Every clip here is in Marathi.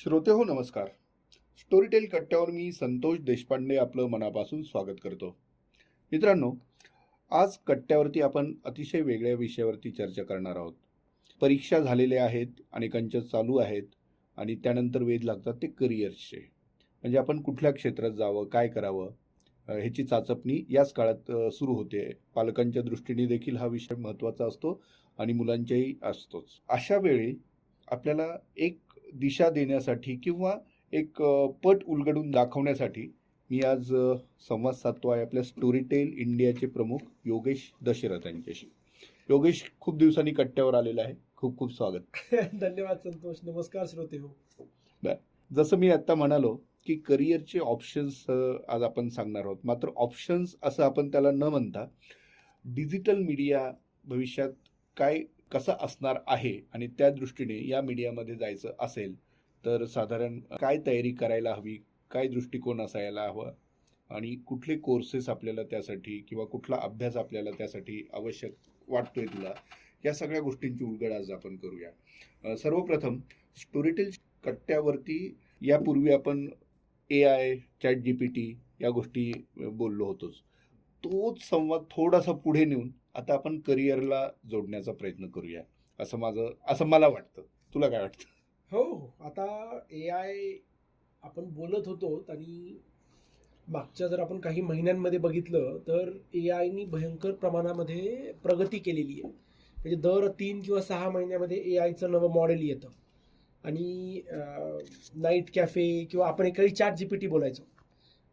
श्रोते हो नमस्कार. स्टोरीटेल कट्ट्यावर मी संतोष देशपांडे आपलं मनापासून स्वागत करतो. मित्रांनो आज कट्ट्यावरती आपण अतिशय वेगळ्या विषयावरती चर्चा करणार आहोत. परीक्षा झालेल्या आहेत अनेकांच्या चालू आहेत आणि त्यानंतर वेध लागतात ते करिअर्सचे म्हणजे आपण कुठल्या क्षेत्रात जावं काय करावं ह्याची चाचपणी याच काळात सुरू होते. पालकांच्या दृष्टीने देखील हा विषय महत्त्वाचा असतो आणि मुलांच्याही असतोच. अशा वेळी आपल्याला एक दिशा देण्यासाठी किंवा एक पट उलगडून दाखवण्यासाठी मी आज संवाद साधतो आहे आपल्या स्टोरीटेल इंडियाचे प्रमुख योगेश दशरथ यांच्याशी. योगेश खूप दिवसांनी कट्ट्यावर आलेला आहे. खूप खूप स्वागत. धन्यवाद संतोष. नमस्कार श्रोते हो. जसं मी आत्ता म्हणालो की करिअरचे ऑप्शन्स आज आपण सांगणार आहोत. मात्र ऑप्शन्स असं आपण त्याला न म्हणता डिजिटल मीडिया भविष्यात काय कसा असणार आहे आणि त्या दृष्टीने या मीडियामध्ये जायचं असेल तर साधारण काय तयारी करायला हवी काय दृष्टिकोन असायला हवा आणि कुठले कोर्सेस आपल्याला त्यासाठी किंवा कुठला अभ्यास आपल्याला त्यासाठी आवश्यक वाटतोय तुला या सगळ्या गोष्टींची उलगड आज आपण करूया. सर्वप्रथम स्टोरीटेल कट्ट्यावरती यापूर्वी आपण A I chat G P T या गोष्टी बोललो होतोच. तोच संवाद थोडासा पुढे नेऊन आता आपण करिअरला जोडण्याचा प्रयत्न करूया असं माझं असं मला वाटतं. तुला काय वाटतं? हो हो. आता ए आय आपण बोलत होतो आणि मागच्या जर आपण काही महिन्यांमध्ये बघितलं तर ए आयनी भयंकर प्रमाणामध्ये प्रगती केलेली आहे. म्हणजे दर तीन किंवा सहा महिन्यामध्ये ए आयचं नवं मॉडेल येतं. आणि नाईट कॅफे किंवा आपण एखादी चॅट जी पी टी बोलायचो.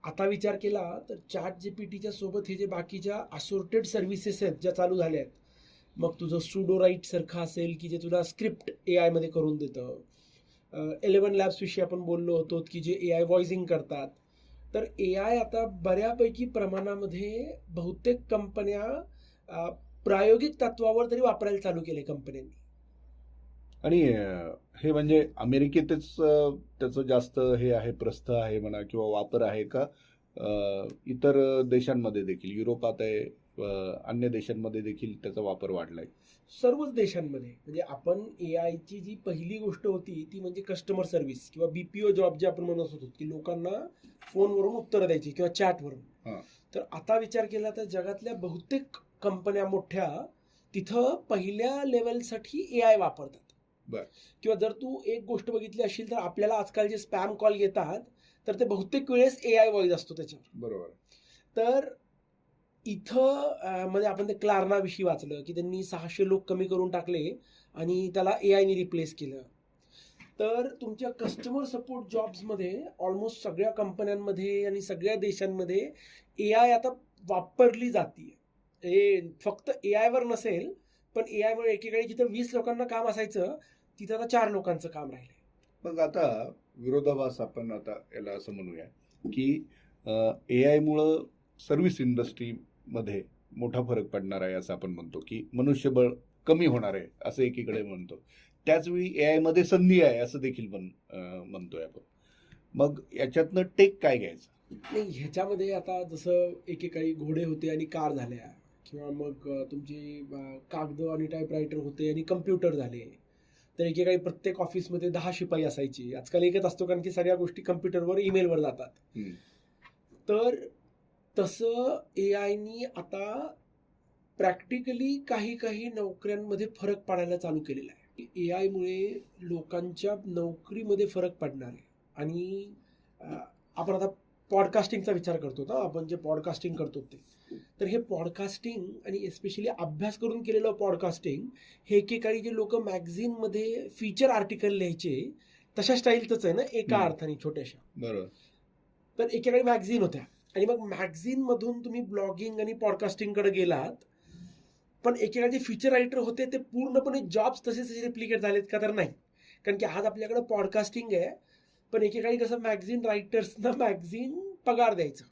आता विचार केला तर चॅट जी पी टीच्या सोबत हे जे बाकीच्या असोर्टेड सर्व्हिसेस आहेत ज्या चालू झाल्या आहेत मग तुझं सुडोराईट सारखं असेल की जे तुला स्क्रिप्ट ए आयमध्ये करून देतं. इलेवन लॅब्सविषयी आपण बोललो होतो की जे ए आय व्हॉइसिंग करतात. तर ए आय आता बऱ्यापैकी प्रमाणामध्ये बहुतेक कंपन्या प्रायोगिक तत्वावर तरी वापरायला चालू केले कंपन्यांनी आणि हे म्हणजे अमेरिकेतच त्याचं जास्त हे आहे प्रस्थ आहे म्हणा किंवा वापर आहे का? इतर देशांमध्ये देखील युरोपात आहे अन्य देशांमध्ये देखील त्याचा वापर वाढलाय. सर्वच देशांमध्ये म्हणजे आपण ए आयची जी पहिली गोष्ट होती ती म्हणजे कस्टमर सर्व्हिस किंवा बीपीओ जॉब जे आपण म्हणत होतो की लोकांना फोनवरून उत्तरं द्यायची किंवा चॅटवरून. तर आता विचार केला तर जगातल्या बहुतेक कंपन्या मोठ्या तिथं पहिल्या लेवलसाठी ए आय वापरतात. बर. किंवा जर तू एक गोष्ट बघितली असेल तर आपल्याला आजकाल जे स्पॅम कॉल येतात तर ते बहुतेक वेळेस ए आय वॉइस असतो त्याच्यावर. बरोबर. तर इथं म्हणजे आपण ते क्लार्नाविषयी वाचलं की त्यांनी सहाशे लोक कमी करून टाकले आणि त्याला ए आयने रिप्लेस केलं. तर तुमच्या कस्टमर सपोर्ट जॉब्समध्ये ऑलमोस्ट सगळ्या कंपन्यांमध्ये आणि सगळ्या देशांमध्ये ए आय आता वापरली जाते हे फक्त ए आयवर नसेल पण ए आयवर एकेकाळी जिथं वीस लोकांना काम असायचं तिथं आता चार लोकांचं काम राहिलं मग आता विरोधाभास आपण आता याला असं म्हणूया की ए आयमुळं सर्व्हिस इंडस्ट्रीमध्ये मोठा फरक पडणार आहे असं आपण म्हणतो की मनुष्यबळ कमी होणार आहे असं एकीकडे म्हणतो. त्याचवेळी ए आयमध्ये संधी आहे असं देखील अं, म्हणतोय आपण. मग याच्यातनं टेक काय घ्यायचं? नाही ह्याच्यामध्ये आता जसं एकेकाळी घोडे होते आणि कार झाल्या किंवा मग तुमचे कागद आणि टाईपरायटर होते आणि कम्प्युटर झाले तर एकेकाळी प्रत्येक ऑफिसमध्ये दहा शिपाई असायची. आजकाल एकच असतो कारण की सगळ्या गोष्टी कम्प्युटरवर ईमेलवर जातात. तर तसं ए आयनी आता प्रॅक्टिकली काही काही नोकऱ्यांमध्ये फरक पडायला चालू केलेला आहे. ए आयमुळे लोकांच्या नोकरीमध्ये फरक पडणार आहे. आणि आपण आता पॉडकास्टिंगचा विचार करतो ना. आपण जे पॉडकास्टिंग करतो ते. तर हे पॉडकास्टिंग आणि एस्पेशली अभ्यास करून केलेलं पॉडकास्टिंग हे एकेकाळी जे लोक मॅगझिनमध्ये फीचर आर्टिकल लिहायचे तशा स्टाईलचंच आहे ना एका. अर्थाने छोट्याशा. बरोबर. तर एकेकाळी मॅगझिन होत्या. आणि मग मॅगझिन मधून तुम्ही ब्लॉगिंग आणि पॉडकास्टिंगकडे गेलात पण एकेकाळी जे फीचर रायटर होते ते पूर्णपणे जॉब्स तसे तसे रिप्लिकेट झालेत का तर नाही. कारण की आज आपल्याकडे पॉडकास्टिंग आहे पण एकेकाळी कसं मॅगझिन रायटर्सना मॅगझिन पगार द्यायचं.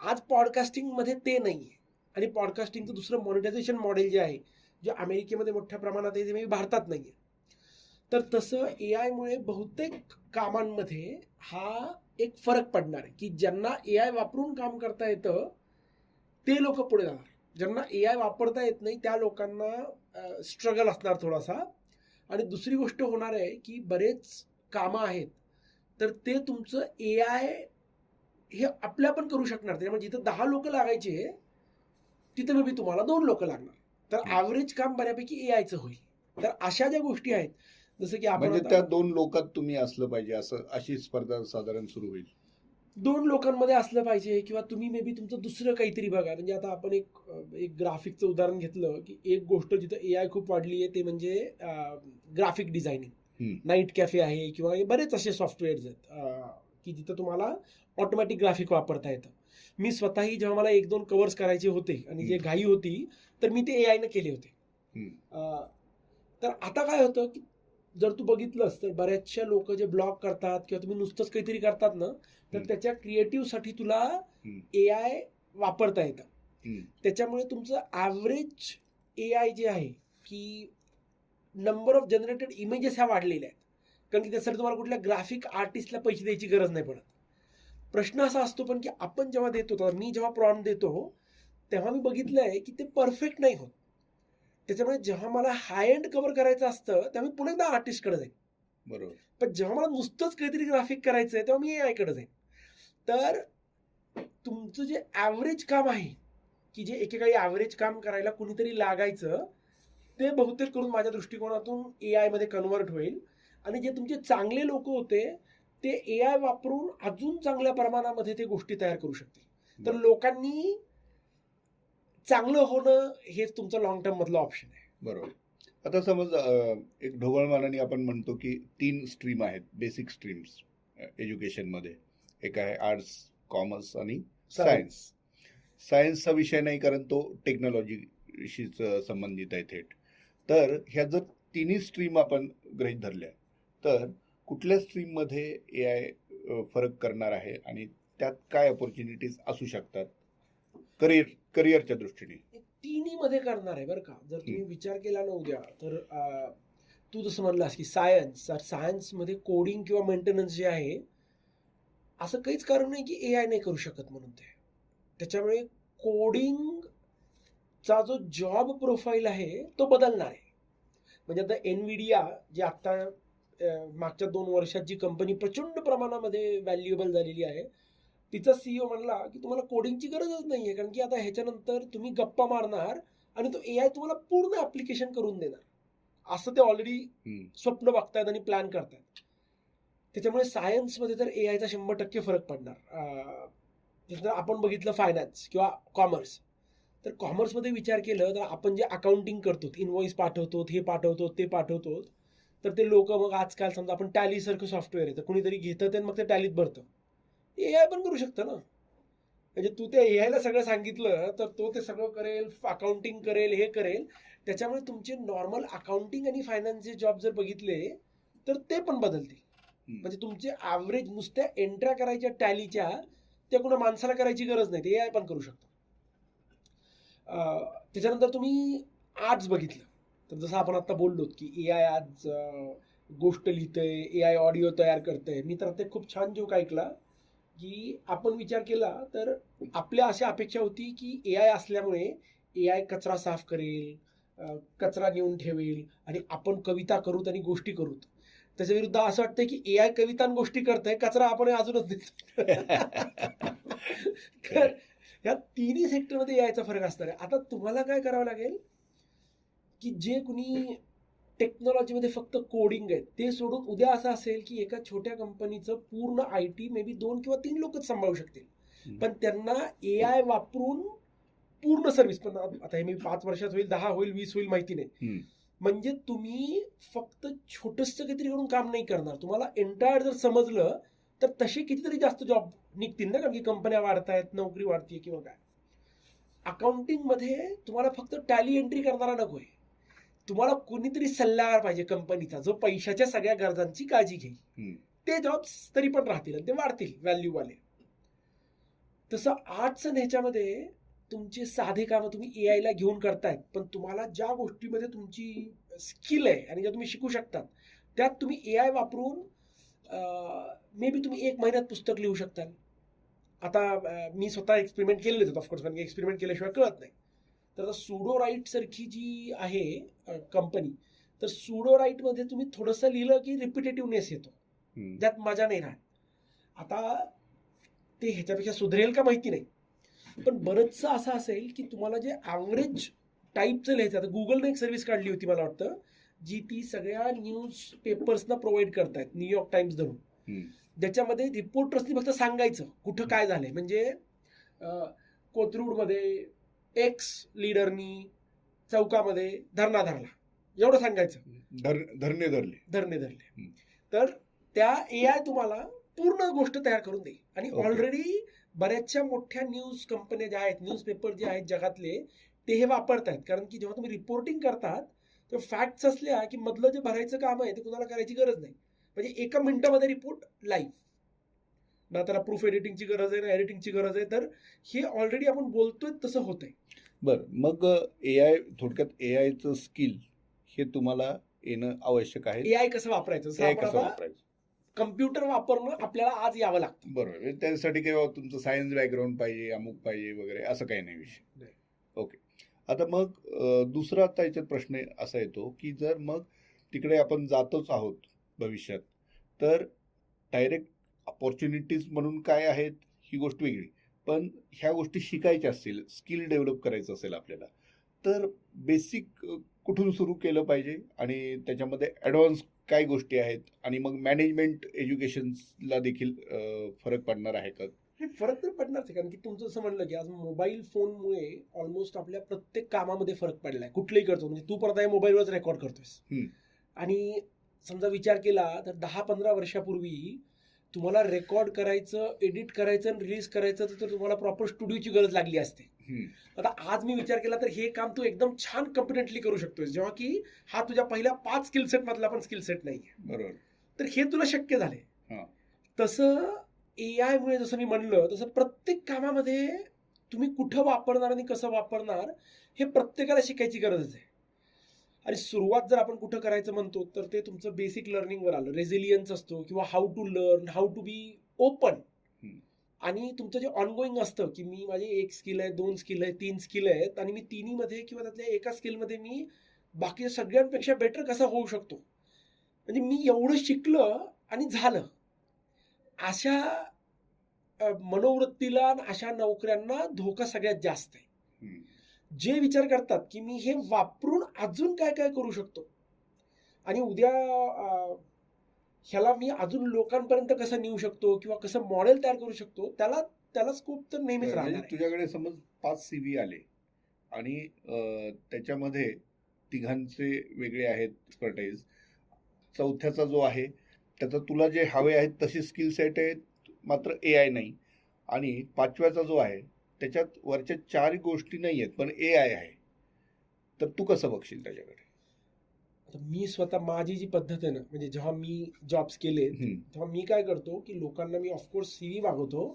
आज पॉडकास्टिंगमध्ये ते नाही आहे आणि पॉडकास्टिंगचं दुसरं मॉनिटायझेशन मॉडेल जे आहे जे अमेरिकेमध्ये मोठ्या प्रमाणात आहे ते भारतात नाही आहे तर तसं ए आयमुळे बहुतेक कामांमध्ये हा एक फरक पडणार आहे. की ज्यांना ए आय वापरून काम करता येतं ते लोक पुढे जाणार. ज्यांना ए आय वापरता येत नाही त्या लोकांना स्ट्रगल असणार थोडासा. आणि दुसरी गोष्ट होणार आहे की बरेच कामं आहेत तर ते तुमचं ए आय हे आपल्या पण करू शकणार त्यामुळे जिथं दहा लोक लागायचे तिथं मे बी तुम्हाला दोन लोक लागणार. तर ॲव्हरेज काम बऱ्यापैकी ए आयचं होईल. तर अशा ज्या गोष्टी आहेत जसं की आपण म्हणजे त्या दोन लोकात तुम्ही असलं पाहिजे असं अशी स्पर्धा साधारण सुरू होईल. दोन लोकांमध्ये असलं पाहिजे किंवा तुम्ही मे बी तुमचं दुसरं काहीतरी बघा. म्हणजे आता आपण एक एक ग्राफिकचं उदाहरण घेतलं की एक गोष्ट जिथं ए आय खूप वाढली आहे ते म्हणजे ग्राफिक डिझायनिंग. नाईट कॅफे आहे किंवा बरेच असे सॉफ्टवेअर्स आहेत. की जिथं तुम्हाला ऑटोमॅटिक ग्राफिक वापरता येतं मी स्वतःही जेव्हा मला एक दोन कवर्स करायचे होते आणि जे. घाई होती तर मी ते ए आयनं केले होते तर आता काय होतं की जर तू बघितलंस तर बऱ्याचशा लोक जे ब्लॉग करतात किंवा तुम्ही नुसतंच काहीतरी करतात ना तर. त्याच्या क्रिएटिव्हसाठी तुला. ए आय वापरता येतं. त्याच्यामुळे तुमचं ॲव्हरेज ए आय जे आहे की नंबर ऑफ जनरेटेड इमेजेस ह्या वाढलेल्या आहेत कारण की त्यासाठी तुम्हाला कुठल्या ग्राफिक आर्टिस्टला पैसे द्यायची गरज नाही पडत. प्रश्न असा असतो पण की आपण जेव्हा देतो तर मी जेव्हा प्रॉम्प्ट देतो तेव्हा मी बघितलं आहे की ते परफेक्ट नाही होत. त्याच्यामुळे जेव्हा मला हाय एंड कव्हर करायचं असतं तेव्हा मी पुन्हा एकदा आर्टिस्टकडे जाईल बरोबर. पण जेव्हा मला नुसतंच काहीतरी ग्राफिक करायचं आहे तेव्हा मी ए आयकडे जाईन. तर तुमचं जे ॲव्हरेज काम आहे की जे एकेकाळी ॲव्हरेज काम करायला कुणीतरी लागायचं ते बहुतेक करून माझ्या दृष्टिकोनातून ए आयमध्ये कन्वर्ट होईल. आणि जे तुमचे चांगले लोक होते ते ए आय वापरून अजून चांगल्या प्रमाणामध्ये ते गोष्टी तयार करू शकतील. तर लोकांनी चांगलं होणं हेच तुमचं लॉंग टर्म मधलं ऑप्शन आहे. बरोबर. आता समज एक ढोबळमानाने आपण म्हणतो की तीन स्ट्रीम आहेत बेसिक स्ट्रीम्स एज्युकेशनमध्ये एक आहे आर्ट्स कॉमर्स आणि सायन्स सायन्सचा विषय नाही कारण तो टेक्नॉलॉजीशीच संबंधित आहे थेट. तर ह्या जर तिन्ही स्ट्रीम आपण गृहीत धरल्या तर कुठल्या स्ट्रीममध्ये ए आय फरक करणार आहे आणि त्यात काय ऑपॉर्च्युनिटीज असू शकतात? करिअर करिअरच्या दृष्टीने. तिन्ही मध्ये करणार आहे बरं का. जर तुम्ही विचार केला ना उद्या तर तू जसं म्हणलास की सायन्स सायन्समध्ये कोडिंग किंवा मेंटेनन्स जे आहे असं काहीच कारण नाही की ए आय नाही करू शकत म्हणून ते. त्याच्यामुळे कोडिंग चा जो जॉब प्रोफाईल आहे तो बदलणार आहे. म्हणजे आता एनविडिया जे आता अं, मागच्या दोन वर्षात जी कंपनी प्रचंड प्रमाणामध्ये व्हॅल्युएबल झालेली आहे तिचा सीईओ म्हणला की तुम्हाला कोडिंगची गरजच नाहीये कारण की आता ह्याच्यानंतर तुम्ही गप्पा मारणार आणि तो ए आय तुम्हाला पूर्ण ऍप्लिकेशन करून देणार. असं ते ऑलरेडी. स्वप्न बघतायत आणि प्लॅन करतायत. त्याच्यामुळे सायन्समध्ये तर ए आयचा शंभर टक्के फरक पडणार. आपण बघितलं फायनान्स किंवा कॉमर्स तर कॉमर्समध्ये विचार केलं तर आपण जे अकाउंटिंग करतो इनवॉइस पाठवतो हे पाठवतो ते पाठवतो तर ते लोक मग आजकाल समजा आपण टॅली सारखं सॉफ्टवेअर आहे तर कुणीतरी घेतं ते मग ते टॅलीत भरतं. ए आय पण करू शकतं ना. म्हणजे तू त्या ए आयला सगळं सांगितलं तर तो ते सगळं करेल अकाउंटिंग करेल हे करेल. त्याच्यामुळे तुमचे नॉर्मल अकाउंटिंग आणि फायनान्सचे जॉब जर बघितले तर ते पण बदलतील. म्हणजे तुमचे ॲव्हरेज नुसत्या एंट्र्या करायच्या टॅलीच्या त्या कुणा माणसाला करायची गरज नाही. ते ए आय पण करू शकतो. त्याच्यानंतर तुम्ही आज बघितलं. तर जसं आपण आता बोललो की ए आय आज गोष्ट लिहितंय ए आय ऑडिओ तयार करतंय. मी तर आता एक खूप छान जोक ऐकला की आपण विचार केला तर आपल्या अशा अपेक्षा होती की ए आय असल्यामुळे ए आय कचरा साफ करेल कचरा नेऊन ठेवेल आणि आपण कविता करूत आणि गोष्टी करूत. त्याच्या विरुद्ध असं वाटतंय की ए आय कविता आणि गोष्टी करतंय कचरा आपण अजूनच देतो तर या तिन्ही सेक्टरमध्ये यायचा फरक असणार आहे. आता तुम्हाला काय करावं लागेल? की जे कुणी टेक्नॉलॉजीमध्ये फक्त कोडिंग आहे ते सोडून उद्या असं असेल की एका छोट्या कंपनीचं पूर्ण आय टी मे बी दोन किंवा तीन लोकच सांभाळू शकतील. पण त्यांना ए आय वापरून पूर्ण सर्व्हिस पण आता हे मी पाच वर्षात होईल दहा होईल वीस होईल माहिती नाही. म्हणजे तुम्ही फक्त छोटस काहीतरी करून काम नाही करणार. तुम्हाला एंटायर जर समजलं तर तसे कितीतरी जास्त जॉब निघतील ना कारण की कंपन्या वाढतायत नोकरी वाढतीये किंवा काय. अकाउंटिंगमध्ये तुम्हाला फक्त टॅली एंट्री करणारा नकोय तुम्हाला कोणीतरी सल्लागार पाहिजे कंपनीचा जो पैशाच्या सगळ्या गरजांची काळजी घेईल. ते जॉब्स तरी पण राहतील आणि ते वाढतील व्हॅल्यू वाले तसं आर्ट्स आणि ह्याच्यामध्ये तुमचे साधे कामं तुम्ही ए आयला घेऊन करतायत पण तुम्हाला ज्या गोष्टीमध्ये तुमची स्किल आहे आणि ज्या तुम्ही शिकू शकतात त्यात तुम्ही ए आय वापरून मे बी तुम्ही एक महिन्यात पुस्तक लिहू शकताल. आता मी स्वतः एक्सपेरिमेंट केलेले आहेत ऑफकोर्स कारण की एक्सपेरिमेंट केल्याशिवाय कळत नाही. तर आता सुडो राईट सारखी जी आहे कंपनी तर सुडो राईटमध्ये तुम्ही थोडंसं लिहिलं की रिपिटेटिव्हनेस येतो. त्यात मजा नाही राहत. आता ते ह्याच्यापेक्षा सुधरेल का माहिती नाही. पण बरंचसं असं असेल की तुम्हाला जे ॲव्हरेज टाईपचं लिहायचं आता गुगलने एक सर्व्हिस काढली होती मला वाटतं जी ती सगळ्या न्यूज पेपर्सना प्रोव्हाइड करतायत न्यूयॉर्क टाइम्स धरून. ज्याच्यामध्ये रिपोर्टर्सनी फक्त सांगायचं कुठं काय झालंय. म्हणजे कोथरूडमध्ये एक्स लिडरनी चौकामध्ये धरणा धरला. एवढं सांगायचं. धर धरणे धरले. धरणे धरले. तर त्या ए आय तुम्हाला पूर्ण गोष्ट तयार करून देईल. आणि. ऑलरेडी बऱ्याचशा मोठ्या न्यूज कंपन्या ज्या आहेत न्यूज पेपर जे आहेत जगातले ते हे वापरतायत. कारण की जेव्हा तुम्ही रिपोर्टिंग करतात तेव्हा फॅक्ट्स असल्या की मधलं जे भरायचं काम आहे ते कुणाला करायची गरज नाही. म्हणजे एका मिनिटामध्ये रिपोर्ट लाईव्ह ना त्याला प्रूफ एडिटिंगची गरज आहे ना एडिटिंगची गरज आहे. तर हे ऑलरेडी आपण बोलतोय तसं होतंय. बर मग ए आय थोडक्यात ए आयचं स्किल हे तुम्हाला येणं आवश्यक आहे. ए आय कसं वापरायचं? AI आपण कसं वापरायचं? कम्प्युटर वापरणं आपल्याला आज यावं लागतं. बरोबर म्हणजे त्यासाठी काही तुमचं सायन्स बॅकग्राऊंड पाहिजे अमुक पाहिजे वगैरे असं काही नाही विषय. ओके आता मग दुसरा आता याच्यात प्रश्न असा येतो की जर मग तिकडे आपण जातोच आहोत भविष्यात तर डायरेक्ट अपॉर्च्युनिटीज म्हणून काय आहेत ही गोष्ट वेगळी. पण ह्या गोष्टी शिकायच्या असतील स्किल डेव्हलप करायचं असेल आपल्याला तर बेसिक कुठून सुरू केलं पाहिजे आणि त्याच्यामध्ये ॲडव्हान्स काय गोष्टी आहेत आणि मग मॅनेजमेंट एज्युकेशनला देखील फरक पडणार आहे का? हे फरक तर पडणारच आहे कारण की तुमचं असं म्हणलं की आज मोबाईल फोनमुळे ऑलमोस्ट आपल्या प्रत्येक कामामध्ये फरक पडलाय कुठलंही करतो म्हणजे तू परत आहे मोबाईलवरच रेकॉर्ड करतोयस. आणि समजा विचार केला तर दहा पंधरा वर्षापूर्वी तुम्हाला रेकॉर्ड करायचं एडिट करायचं आणि रिलीज करायचं तर तुम्हाला प्रॉपर स्टुडिओची गरज लागली असते. आता आज मी विचार केला तर हे काम तू एकदम छान कॉन्फिडेंटली करू शकतोय जेव्हा की हा तुझ्या पहिल्या पाच स्किल सेट मधला पण स्किल सेट नाही बरोबर. तर हे तुला शक्य झाले. तसं ए आय मुळे जसं मी म्हणलं तसं प्रत्येक कामामध्ये तुम्ही कुठं वापरणार आणि कसं वापरणार हे प्रत्येकाला शिकायची गरज आहे. आणि सुरुवात जर आपण कुठं करायचं म्हणतो तर ते तुमचं बेसिक लर्निंगवर आलं. रेझिलियन्स असतो किंवा how to learn how to be open. आणि तुमचं जे ऑनगोईंग असतं की मी माझे एक स्किल आहे दोन स्किल आहे तीन स्किल आहेत आणि मी तिन्हीमध्ये किंवा त्यातल्या एका स्किलमध्ये मी बाकी सगळ्यांपेक्षा बेटर कसा होऊ शकतो? म्हणजे मी एवढं शिकलं आणि झालं. अशा मनोवृत्तीला आणि अशा नोकऱ्यांना धोका सगळ्यात जास्त आहे. जे विचार करतात की मी हे वापरून अजून काय काय करू शकतो? आणि उद्या ह्याला मी अजून लोकांपर्यंत कसं नेऊ शकतो किंवा कसं मॉडेल तयार करू शकतो त्याला त्याला स्कोप तर नेहमीच राहणार म्हणजे आहे. तुझ्याकडे समज पाच सी व्ही आले आणि त्याच्यामध्ये तिघांचे वेगळे आहेत एक्सपर्टाईज चौथ्याचा जो आहे त्याचा तुला जे हवे आहेत तसे स्किल सेट आहेत मात्र ए आय नाही. आणि पाचव्याचा जो आहे त्याच्यात वरच्या चार गोष्टी नाही आहेत पण ए आय आहे. तर तू कसं बघशील त्याच्याकडे? मी स्वतः माझी जी पद्धत आहे ना म्हणजे जेव्हा मी जॉब्स केले तेव्हा मी काय करतो की लोकांना मी ऑफकोर्स सी व्ही मागवतो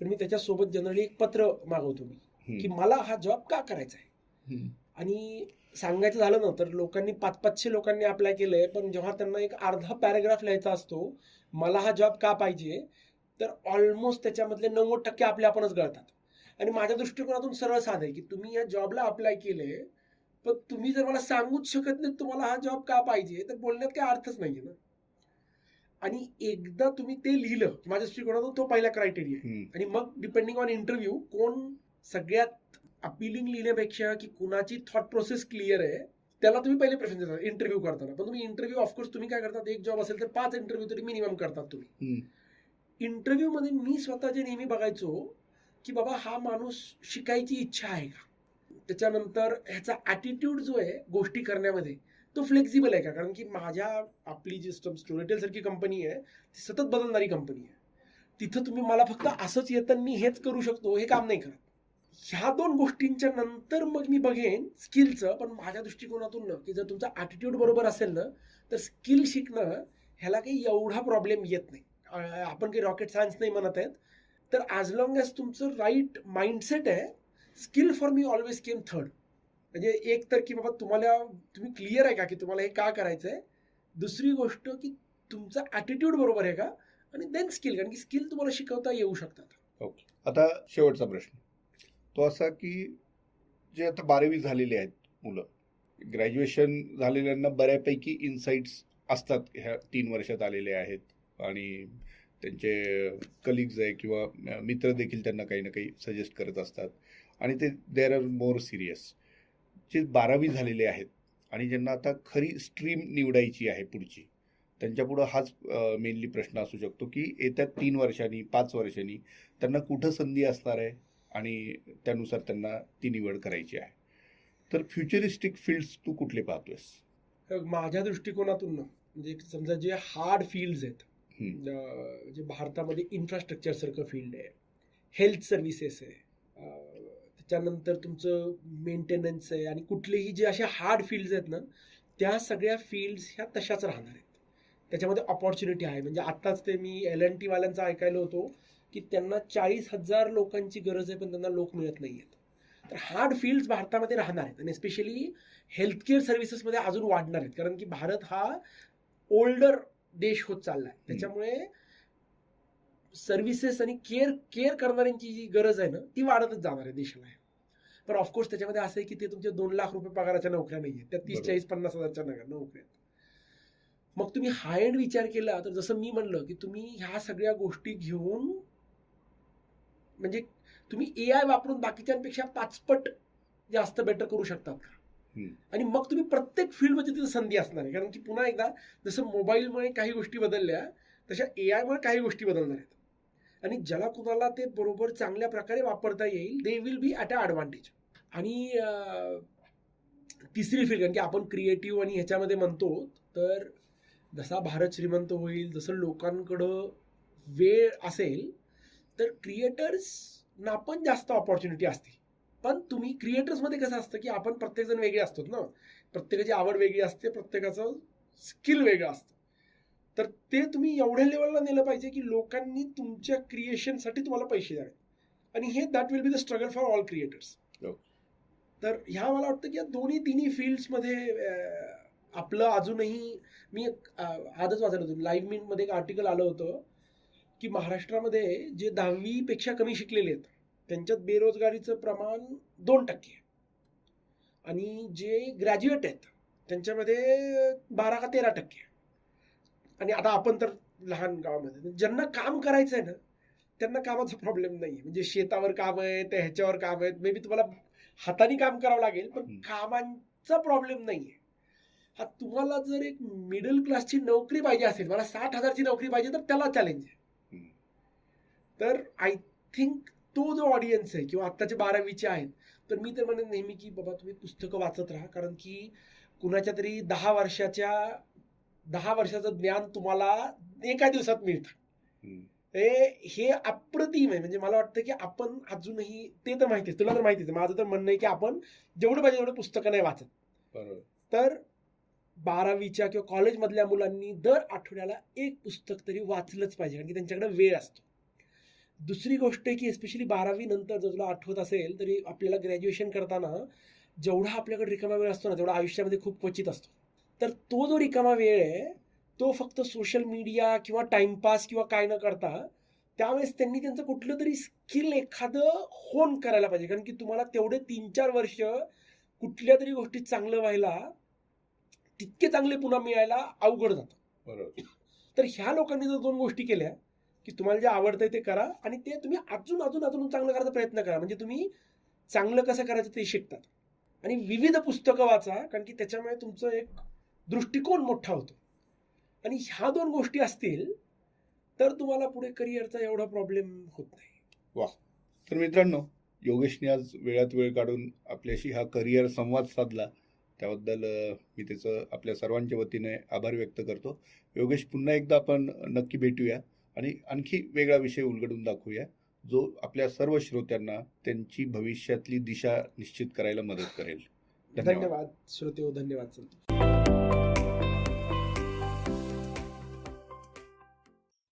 पण मी त्याच्यासोबत जनरली एक पत्र मागवतो मी की मला हा जॉब का करायचा आहे? आणि सांगायचं झालं ना तर लोकांनी पाच पाचशे लोकांनी अप्लाय केलंय पण जेव्हा त्यांना एक अर्धा पॅराग्राफ लिहायचा असतो मला हा जॉब का पाहिजे? तर ऑलमोस्ट त्याच्यामधले नव्वद टक्के आपले आपणच गळतात. आणि माझ्या दृष्टिकोनातून सरळ साधं आहे की तुम्ही या जॉबला अप्लाय केले पण तुम्ही जर मला सांगूच शकत नाही तुम्हाला हा जॉब का पाहिजे तर बोलण्यात काही अर्थच नाहीये ना. आणि एकदा तुम्ही ते लिहिलं माझ्या दृष्टिकोनातून तो पहिला क्रायटेरिया आणि मग डिपेंडिंग ऑन इंटरव्ह्यू कोण सगळ्यात अपिलिंग लिहिण्यापेक्षा की कुणाची थॉट प्रोसेस क्लिअर आहे त्याला तुम्ही पहिले प्रेफरन्स देता इंटरव्ह्यू करताना. पण तुम्ही इंटरव्ह्यू ऑफकोर्स तुम्ही काय करतात एक जॉब असेल तर पाच इंटरव्ह्यू तरी मिनिमम करतात तुम्ही. इंटरव्ह्यू मध्ये मी स्वतः जे नेहमी बघायचो की बाबा हा माणूस शिकायची इच्छा आहे का? त्याच्यानंतर ह्याचा ॲटिट्यूड जो आहे गोष्टी करण्यामध्ये तो फ्लेक्झिबल आहे का? कारण की माझ्या आपली जी स्टोरेटेल सारखी कंपनी आहे ती सतत बदलणारी कंपनी आहे. तिथं तुम्ही मला फक्त असंच येतं मी हेच करू शकतो हे काम नाही करत. ह्या दोन गोष्टींच्या नंतर मग मी बघेन स्किलचं पण माझ्या दृष्टिकोनातून ना की जर तुमचा ॲटिट्यूड बरोबर असेल ना तर स्किल शिकणं ह्याला काही एवढा प्रॉब्लेम येत नाही. आपण काही रॉकेट सायन्स नाही म्हणत आहेत तर ॲज लॉंग ॲज तुमचं राईट माइंडसेट आहे skill for me always came third म्हणजे एक तर की बाबा तुम्हाला तुम्ही क्लिअर आहे का की तुम्हाला हे का करायचं आहे दुसरी गोष्ट की तुमचा ॲटिट्यूड बरोबर आहे का? आणि देन स्किल कारण की स्किल तुम्हाला शिकवता येऊ शकतात. आता शेवटचा प्रश्न. तो असा की जे आता बारावी झालेले आहेत मुलं ग्रॅज्युएशन झालेल्यांना बऱ्यापैकी इन्साइट्स असतात. ह्या तीन वर्षात आलेले आहेत. आणि त्यांचे कलिग्ज आहे किंवा मित्र देखील त्यांना काही ना काही सजेस्ट करत असतात. आणि ते देर आर मोर सिरियस जे बारावी झालेले आहेत आणि ज्यांना आता खरी स्ट्रीम निवडायची आहे पुढची त्यांच्यापुढं हाच मेनली प्रश्न असू शकतो की येत्या तीन वर्षांनी पाच वर्षांनी त्यांना कुठं संधी असणार आहे आणि त्यानुसार त्यांना ती निवड करायची आहे. तर फ्युचरिस्टिक फील्ड्स तू कुठले पाहतोयस? माझ्या दृष्टिकोनातून ना म्हणजे समजा जे हार्ड फील्ड्स आहेत म्हणजे जे भारतामध्ये इन्फ्रास्ट्रक्चर सारखं फील्ड आहे. हेल्थ सर्व्हिसेस आहे. त्याच्यानंतर तुमचं मेंटेनन्स आहे आणि कुठलेही जे असे हार्ड फील्ड्स आहेत ना त्या सगळ्या फील्ड्स ह्या तशाच राहणार आहेत. त्याच्यामध्ये ऑपॉर्च्युनिटी आहे. म्हणजे आत्ताच ते मी एल एन टी वाल्यांचं ऐकायला होतो की त्यांना चाळीस हजार लोकांची गरज आहे पण त्यांना लोक मिळत नाही आहेत तर हार्ड फील्ड्स भारतामध्ये राहणार आहेत आणि स्पेशली हेल्थकेअर सर्व्हिसेसमध्ये अजून वाढणार आहेत. कारण की भारत हा ओल्डर देश होत चालला आहे त्याच्यामुळे सर्व्हिसेस आणि केअर केअर करणाऱ्यांची जी गरज आहे ना ती वाढतच जाणार आहे देशाला. पण ऑफकोर्स त्याच्यामध्ये असं आहे की ते तुमचे दोन लाख रुपये पगाराच्या नोकऱ्या नाही आहेत त्या तीस. चाळीस पन्नास हजारच्या नोकऱ्या मग तुम्ही हाय एंड विचार केला तर जसं मी म्हणलं की तुम्ही ह्या सगळ्या गोष्टी घेऊन म्हणजे तुम्ही ए आय वापरून बाकीच्यांपेक्षा पाचपट जास्त बेटर करू शकतात का. आणि मग तुम्ही प्रत्येक फील्डमध्ये तिथं संधी असणार आहे. कारण की पुन्हा एकदा जसं मोबाईलमुळे काही गोष्टी बदलल्या तशा ए आयमुळे काही गोष्टी बदलणार आहेत. आणि ज्याला कुणाला ते बरोबर चांगल्या प्रकारे वापरता येईल they will be at a advantage आणि तिसरी फील्ड कारण की आपण क्रिएटिव्ह आणि ह्याच्यामध्ये म्हणतो तर जसा भारत श्रीमंत होईल जसं लोकांकडं वेळ असेल तर क्रिएटर्सना पण जास्त ऑपॉर्च्युनिटी असते पण तुम्ही क्रिएटर्समध्ये कसं असतं की आपण प्रत्येकजण वेगळे असतो ना? प्रत्येकाची आवड वेगळी असते प्रत्येकाचं स्किल वेगळं असतं. तर ते तुम्ही एवढ्या लेवलला नेलं पाहिजे की लोकांनी तुमच्या क्रिएशनसाठी तुम्हाला पैसे द्यावे आणि हे that will be the struggle for all creators. तर ह्या मला वाटतं की या दोन्ही तिन्ही फील्ड्समध्ये आपलं अजूनही मी आजच वाचलं होतं. लाईव्ह मिनमध्ये एक आर्टिकल आलं होतं की महाराष्ट्रामध्ये जे दहावीपेक्षा कमी शिकलेले आहेत त्यांच्यात बेरोजगारीचं प्रमाण दोन टक्के आहे. आणि जे ग्रॅज्युएट आहेत त्यांच्यामध्ये बारा का तेरा टक्के. आणि आता आपण तर लहान गावामध्ये ज्यांना काम करायचं आहे ना त्यांना कामाचा प्रॉब्लेम नाही आहे म्हणजे शेतावर काम आहे त्या ह्याच्यावर काम आहेत मे बी तुम्हाला हाताने काम करावं लागेल पण. कामांचा प्रॉब्लेम नाही आहे हा तुम्हाला जर एक मिडल क्लासची नोकरी पाहिजे असेल मला साठ हजारची नोकरी पाहिजे तर त्याला चॅलेंज आहे. तर आय थिंक तो जो ऑडियन्स आहे किंवा आत्ताचे बारावीचे आहेत तर मी तर म्हणेन नेहमी की बाबा तुम्ही पुस्तकं वाचत राहा. कारण की कुणाच्या तरी दहा वर्षाच्या दहा वर्षाचं ज्ञान तुम्हाला एका दिवसात मिळतं. हे अप्रतिम आहे. म्हणजे मला वाटतं की आपण अजूनही ते तर माहितीच तुला तर माहितीच आहे. माझं तर म्हणणं आहे की आपण जेवढं पाहिजे तेवढं पुस्तकं नाही वाचत. बरोबर. तर बारावीच्या किंवा कॉलेजमधल्या मुलांनी दर आठवड्याला एक पुस्तक तरी वाचलंच पाहिजे. कारण की त्यांच्याकडे वेळ असतो. दुसरी गोष्ट आहे की एस्पेशली बारावी नंतर जर तुला आठवत असेल तरी आपल्याला ग्रॅज्युएशन करताना जेवढा आपल्याकडे रिकामा वेळ असतो ना तेवढा आयुष्यामध्ये खूप क्वचित असतो. तर तो जो रिकामा वेळ आहे तो फक्त सोशल मीडिया किंवा टाइमपास किंवा काय न करता त्यावेळेस त्यांनी त्यांचं कुठलं तरी स्किल एखादं होन करायला पाहिजे. कारण की तुम्हाला तेवढे तीन चार वर्ष कुठल्या तरी गोष्टीत चांगलं व्हायला तितके चांगले पुन्हा मिळायला अवघड जातं. बरोबर. तर ह्या लोकांनी जर दोन गोष्टी केल्या की तुम्हाला जे आवडतंय ते करा आणि ते तुम्ही अजून अजून अजून चांगलं करायचा प्रयत्न करा. म्हणजे तुम्ही चांगलं कसं करायचं ते शिकतात. आणि विविध पुस्तकं वाचा कारण की त्याच्यामुळे तुमचं एक दृष्टिकोन मोठा होतो. आणि ह्या दोन गोष्टी असतील तर तुम्हाला पुढे करिअरचा एवढा प्रॉब्लेम होत नाही. वा. तर मित्रांनो योगेशने आज वेळात वेळ काढून आपल्याशी हा करिअर संवाद साधला. त्याबद्दल मी त्याचं आपल्या सर्वांच्या वतीने आभार व्यक्त करतो. योगेश पुन्हा एकदा आपण नक्की भेटूया. आणि आणखी वेगळा विषय उलगडून दाखवूया जो आपल्या सर्व श्रोत्यांना त्यांची भविष्यातली दिशा निश्चित करायला मदत करेल. धन्यवाद. श्रोते हो धन्यवाद संतोष